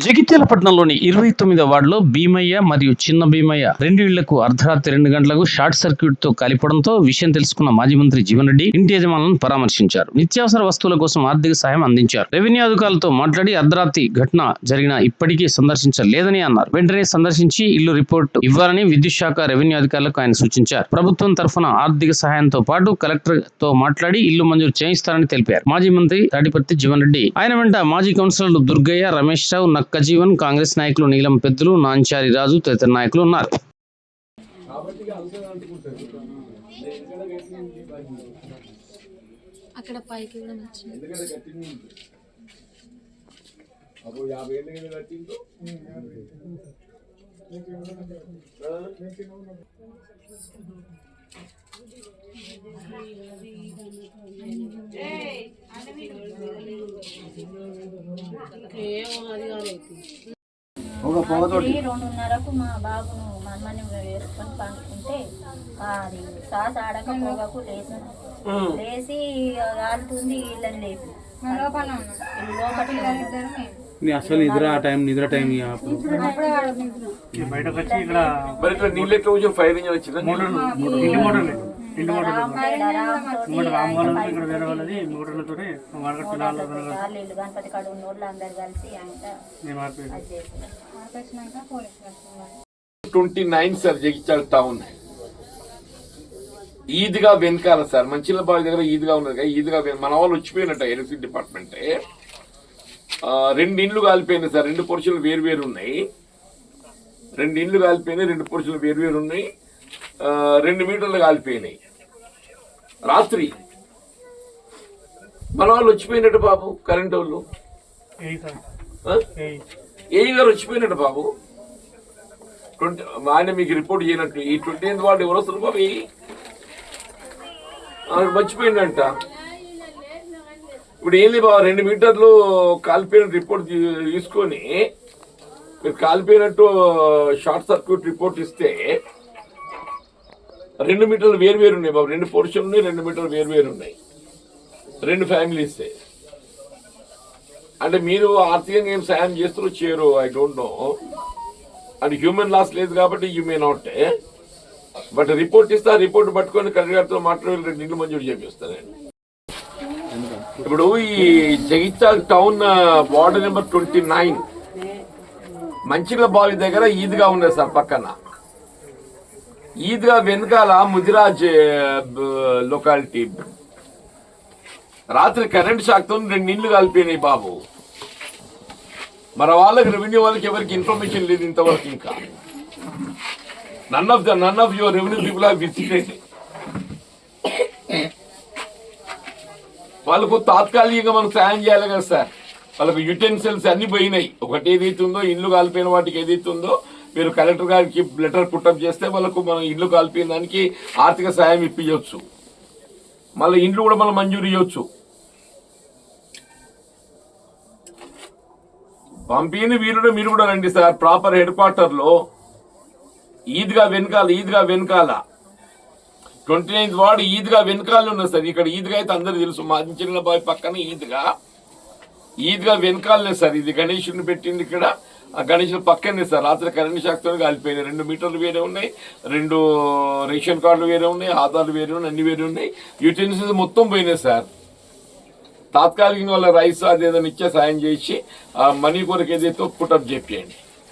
జగిత్యాల పట్టణంలోని ఇరవై తొమ్మిదో వార్డులో భీమయ్య మరియు చిన్న భీమయ్య రెండు ఇళ్ళకు అర్ధరాత్రి రెండు గంటలకు షార్ట్ సర్క్యూట్తో కాలిపడంతో విషయం తెలుసుకున్న మాజీ మంత్రి జీవన్ రెడ్డి ఇంటి యజమానులను పరామర్శించారు. నిత్యావసర వస్తువుల కోసం ఆర్థిక సాయం అందించారు. రెవెన్యూ అధికారులతో మాట్లాడి అర్ధరాత్రి ఘటన జరిగిన ఇప్పటికీ సందర్శించలేదని అన్నారు. వెంటనే సందర్శించి ఇల్లు రిపోర్ట్ ఇవ్వాలని విద్యుత్ శాఖ రెవెన్యూ అధికారులకు ఆయన సూచించారు. ప్రభుత్వం తరఫున ఆర్థిక సహాయంతో పాటు కలెక్టర్తో మాట్లాడి ఇల్లు మంజూరు చేయిస్తారని తెలిపారు. మాజీ మంత్రి తాడిపత్రి జీవన్ రెడ్డి. ఆయన వెంట మాజీ కౌన్సిలర్లు దుర్గయ్య రమేష్ రావు నక్క జీవన్ కాంగ్రెస్ నాయకులు నీలం పెద్దలు నాంచారి రాజు తదితర నాయకులు ఉన్నారు. అక్కడ పైకి కూడా వచ్చింది. అప్పుడు యాభై ఏళ్ళు కింద కట్టిందో రెండున్నరకు మా బాబును మమ్మల్ని వేసుకొని పండుకుంటే అది శ్వాస ఆడక పోగకు లేచి లేచి కాలుతుంది వీళ్ళని లేపి. అసలు నిద్ర ఆ టైం నిద్ర టైం బయటకు వచ్చి ఇక్కడ నీళ్ళు ఎట్లా ఫైర్ ఇంజన్ వచ్చిందా? ఇంటి ఇంకోటి రామ్ వాళ్ళది ఇక్కడ వేరే వాళ్ళది పిల్లలు వాళ్ళు గణపతి కాడ ఉన్న అందరు కలిసి twenty nine sir Jagtial town. Eidgah వెనకాల సార్ మంచిల బావి దగ్గర ఈద్గా ఉన్నది కదా ఈద్గా మన వాళ్ళు వచ్చిపోయినట్ట ఎలక్ట్రిసిటీ డిపార్ట్మెంట్. రెండు ఇండ్లు కాలిపోయినాయి సార్ రెండు పోర్షన్లు వేరు వేరు ఉన్నాయి. రెండు ఇండ్లు కాలిపోయినాయి రెండు పోర్షన్లు వేరు వేరు ఉన్నాయి. రెండు మీటర్లు కాలిపోయినాయి. రాత్రి మన వాళ్ళు వచ్చిపోయినట్టు బాబు కరెంట్ వాళ్ళు. ఏ గారు వచ్చిపోయినట్టు బాబు. ట్వంటీ ఆయన మీకు రిపోర్ట్ చేయనట్టు ఈ ట్వంటీ ఎయిత్ వాడు ఎవరు వస్తారు బాబు మర్చిపోయిందంట ఇప్పుడు ఏంది బాబు రెండు మీటర్లు కాలిపోయిన రిపోర్ట్ తీసుకొని మీరు కాలిపోయినట్టు షార్ట్ సర్క్యూట్ రిపోర్ట్ ఇస్తే రెండు మీటర్లు వేరు వేరు ఉన్నాయి బాబు. రెండు పోర్షన్లు ఉన్నాయి రెండు మీటర్లు వేరు వేరు ఉన్నాయి. రెండు ఫ్యామిలీస్ అంటే మీరు ఆర్థికంగా ఏం సాయం చేస్తారో చేయరు I don't know and human loss లేదు కాబట్టి you may not but report ఇస్తే ఆ రిపోర్ట్ పట్టుకొని కలెక్టర్ గారితో మాట్లాడి రెండు మంజూరు చేపిస్తానండి ఇప్పుడు ఈ Jagtial town ward number twenty nine మంచిల బావి దగ్గర ఈద్గా ఉన్నది సార్ పక్కన. ఈద్గా వెనకాల ముదిరాజ్ లొకాలిటీ. రాత్రి కరెంట్ షాక్తో రెండు ఇల్లు కలిపినాయి బాబు. మన వాళ్ళకి రెవెన్యూ వాళ్ళకి ఎవరికి ఇన్ఫర్మేషన్ లేదు ఇంతవరకు ఇంకా. None of the none of your revenue people have visited వాళ్ళకు తాత్కాలికంగా మనం సాయం చేయాలి కదా సార్. వాళ్ళకు యుటెన్సిల్స్ అన్ని పోయినాయి. ఒకటి ఏదైతే ఉందో ఇల్లు కాలిపోయిన వాటికి ఏదైతే ఉందో మీరు కలెక్టర్ గారికి లెటర్ పుట్టప్ చేస్తే వాళ్ళకు మనం ఇండ్లు కాల్పిన దానికి ఆర్థిక సాయం ఇప్పించవచ్చు మళ్ళీ ఇండ్లు కూడా మనం మంజూరు ఇవ్వచ్చు పంపిణీ వీరుడు మీరు కూడా రండి సార్. ప్రాపర్ హెడ్ క్వార్టర్లో ఈద్గా వెనకాల ఈద్గా వెనకాల. ట్వంటీ నైన్త్ వార్డు ఈద్గా వెనకాల ఉన్నది సార్. ఇక్కడ ఈద్గా అయితే అందరు తెలుసు. మా చిన్న బాయ్ పక్కన ఈద్గా. ఈద్గా వెనకాలనే సార్. ఇది గణేషుని పెట్టింది ఇక్కడ. ఆ గణేషుని పక్కనే సార్. రాత్రి కరెంట్ షాక్తో కాలిపోయినాయి రెండు మీటర్లు వేరే ఉన్నాయి రెండు రేషన్ కార్డులు వేరే ఉన్నాయి ఆధార్లు వేరే ఉన్నాయి అన్ని వేరే ఉన్నాయి. యూటెన్సిల్స్ మొత్తం పోయినాయి సార్. తాత్కాలికంగా వాళ్ళ రైస్ అదేదో ఇచ్చే సాయం చేసి ఆ మనీ కొరకు ఏదైతే పుటప్ చేపియండి.